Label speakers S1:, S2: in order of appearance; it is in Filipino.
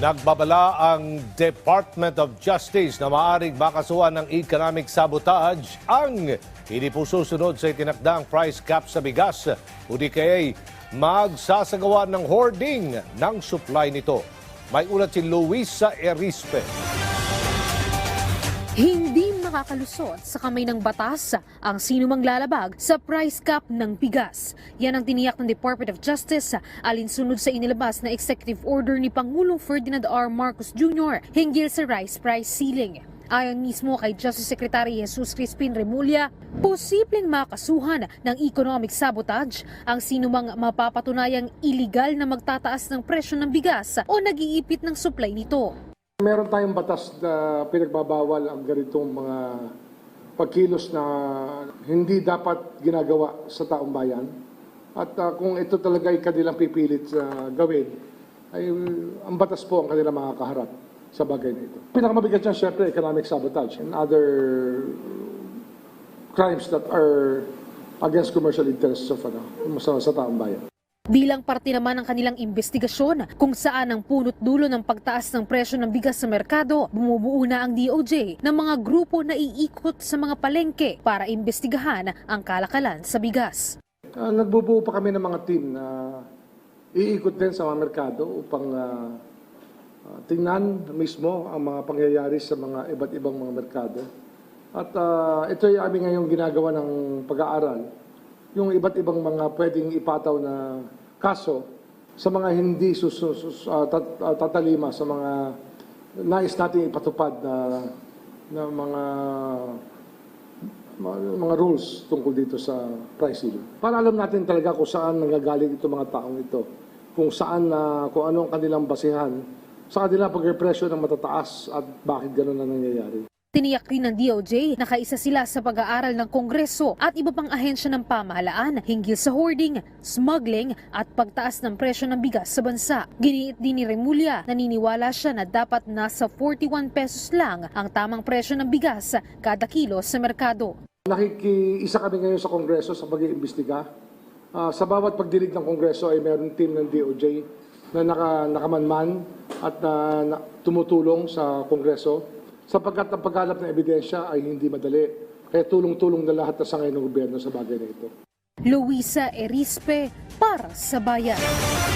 S1: Nagbabala ang Department of Justice na maaring makasuhan ng economic sabotage ang hindi po susunod sa itinakdang price cap sa bigas o di kaya'y magsasagawa ng hoarding ng supply nito. May ulat si Luisa Erispe.
S2: Hindi makakalusot sa kamay ng batas ang sinumang lalabag sa price cap ng bigas. Yan ang tiniyak ng Department of Justice alinsunod sa inilabas na executive order ni Pangulong Ferdinand R. Marcos Jr. hinggil sa rice price ceiling. Ayon mismo kay Justice Secretary Jesus Crispin Remulla, posibleng makasuhan ng economic sabotage ang sinumang mapapatunayang iligal na magtataas ng presyo ng bigas o nag-iipit ng supply nito.
S3: Meron tayong batas na pinagbabawal ang ganitong mga pagkilos na hindi dapat ginagawa sa taong bayan. At ah, kung ito talaga ay kanilang pipilit sa gawin, ay ang batas po ang kanilang makakaharap sa bagay na ito. Pinakamabigat niyan, syempre, economic sabotage and other crimes that are against commercial interests of ano, sa, sa taong bayan.
S2: Bilang parte naman ng kanilang investigasyon kung saan ang punot dulo ng pagtaas ng presyo ng bigas sa merkado, bumubuo na ang DOJ ng mga grupo na iikot sa mga palengke para imbestigahan ang kalakalan sa bigas.
S3: Uh, nagbubuo pa kami ng mga team na iikot din sa mga merkado upang ah, tingnan mismo ang mga pangyayari sa mga iba't ibang mga merkado. At ah, ito ay aming ngayong ginagawa ng pag-aaral, yung iba't ibang mga pwedeng ipataw na kaso sa mga hindi ah, tat- ah, tatalima sa mga nais nating ipatupad na, na mga mga, rules tungkol dito sa price ceiling. Para alam natin talaga kung saan nanggagaling itong mga taong ito. Kung saan, na kung ano ang kanilang basihan sa kanilang pagrepresyo ng matataas at bakit gano'n na nangyayari.
S2: Tiniyak rin ng DOJ na kaisa sila sa pag-aaral ng Kongreso at iba pang ahensya ng pamahalaan hinggil sa hoarding, smuggling at pagtaas ng presyo ng bigas sa bansa. Giniit din ni Remulla, naniniwala siya na dapat nasa 41 pesos lang ang tamang presyo ng bigas kada kilo sa merkado.
S3: Nakikiisa kami ngayon sa Kongreso sa pag-iimbestiga. Ah, sa bawat pagdinig ng Kongreso ay meron team ng DOJ na naka, nakamanman at na, na tumutulong sa Kongreso sapagkat ang pagkalap ng ebidensya ay hindi madali. Kaya tulong-tulong na lahat na sa ngayon ng gobyerno sa bagay na ito.
S2: Luisa Erispe para sa Bayan.